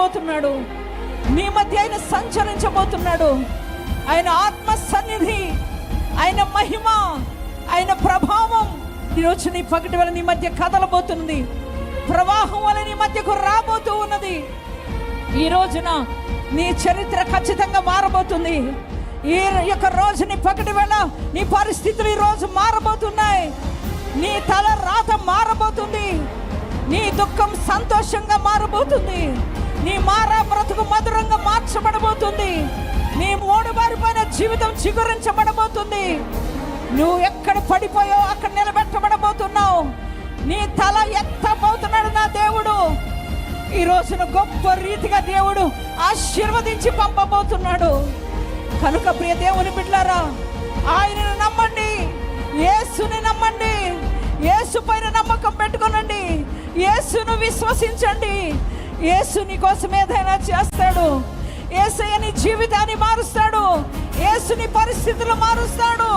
ఉండబోతున్నాడు నీ మధ్య ఆయన సంచరించబోతున్నాడు. ఆయన ఆత్మ సన్నిధి ఆయన మహిమ ఆయన ప్రభావం ఈరోజు నీ పగటి వల్ల నీ మధ్య కదలబోతుంది. ప్రవాహం వల్ల నీ మధ్యకు రాబోతూ ఉన్నది. ఈ రోజున నీ చరిత్ర ఖచ్చితంగా మారబోతుంది. ఈ యొక్క రోజు నీ పగటి వేళ నీ పరిస్థితులు ఈ రోజు మారబోతున్నాయి. నీ తల రాత మారబోతుంది. నీ దుఃఖం సంతోషంగా మారబోతుంది. నీ మారా బ్రతుకు మధురంగా మార్చబడబోతుంది. నీ మూడు బారిపోయిన జీవితం చిగురించబడబోతుంది. నువ్వు ఎక్కడ పడిపోయావు అక్కడ నిలబెట్టబడబోతున్నావు. నీ తల ఎత్తబోతున్నాడు నా దేవుడు. ఈ రోజున గొప్ప రీతిగా దేవుడు ఆశీర్వదించి పంపబోతున్నాడు. కనుక ప్రియ దేవుని బిడ్డారా ఆయనను నమ్మండి. యేసుని నమ్మండి. యేసు పైన నమ్మకం పెట్టుకోనండి. యేసును విశ్వసించండి. యేసు నీ కోసం ఏదైనా చేస్తాడు. ఏసయ్య నీ జీవితాన్ని మారుస్తాడు. ఏసుని పరిస్థితులు మారుస్తాడు.